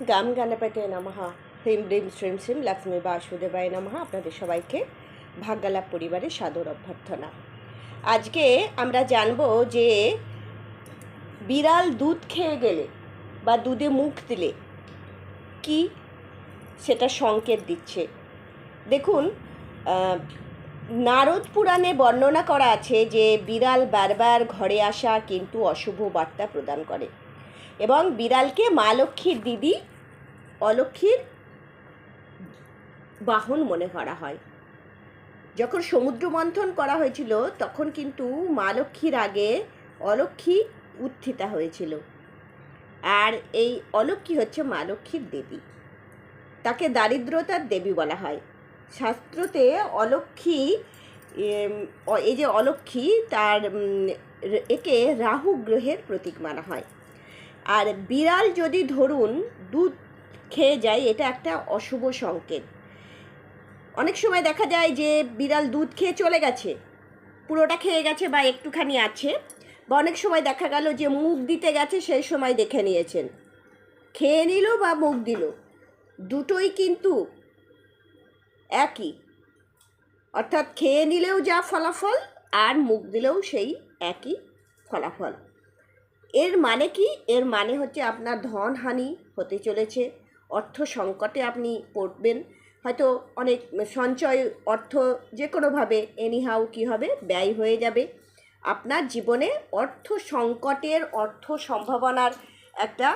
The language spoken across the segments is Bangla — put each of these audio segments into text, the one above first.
গাম গানাপতে নমঃ হ্রিম হ্রিম শ্রীম শ্রীম লক্ষ্মী বাসুদেবায় নমঃ আপনাদের সবাইকে ভাগ্যালাপ পরিবারের সাদর অভ্যর্থনা। আজকে আমরা জানব যে বিড়াল দুধ খেয়ে গেলে বা দুধে মুখ দিলে কি সেটা সংকেত দিচ্ছে। দেখুন নারদ পুরাণে বর্ণনা করা আছে যে বিড়াল বারবার ঘরে আসা কিন্তু অশুভ বার্তা প্রদান করে। এবং বিড়ালকে মা লক্ষ্মীর দিদি, অলক্ষ্মীর বাহন মনে করা হয়। যখন সমুদ্র মন্থন করা হয়েছিল, তখন কিন্তু মা লক্ষ্মীর আগে অলক্ষ্মী উত্থিতা হয়েছিল। আর এই অলক্ষ্মী হচ্ছে মা লক্ষ্মীর দেবী। তাকে দারিদ্রতার দেবী বলা হয়। শাস্ত্রতে অলক্ষ্মী এই যে অলক্ষ্মী, তার একে রাহু গ্রহের প্রতীক মানা হয়। আর বিড়াল যদি ধরুন দুধ খেয়ে যায়, এটা একটা অশুভ সংকেত। অনেক সময় দেখা যায় যে বিড়াল দুধ খেয়ে চলে গেছে, পুরোটা খেয়ে গেছে বা একটুখানি আছে, বা অনেক সময় দেখা গেল যে মুখ দিতে গেছে, সেই সময় দেখে নিয়েছেন। খেয়ে নিল বা মুখ দিল, দুটোই কিন্তু একই। অর্থাৎ খেয়ে নিলেও যা ফলাফল, আর মুখ দিলেও সেই একই ফলাফল। এর মানে কি? এর মানে হচ্ছে আপনার ধন হানি হতে চলেছে। অর্থ সংকটে আপনি পড়বেন। হয়তো অনেক সঞ্চয় অর্থ যে কোনোভাবে এনিহাউ কী হবে? ব্যয় হয়ে যাবে। আপনার জীবনে অর্থ সংকটের অর্থ সম্ভাবনার একটা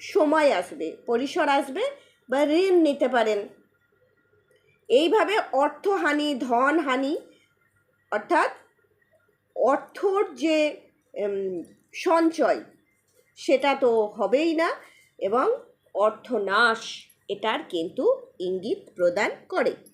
সময় আসবে, পরিসর আসবে বা ঋণ নিতে পারেন। এইভাবে অর্থহানি ধন হানি, অর্থাৎ অর্থর যে সঞ্চয়। সেটা তো হবেই না এবং অর্থনাশ এটার কিন্তু ইঙ্গিত প্রদান করে।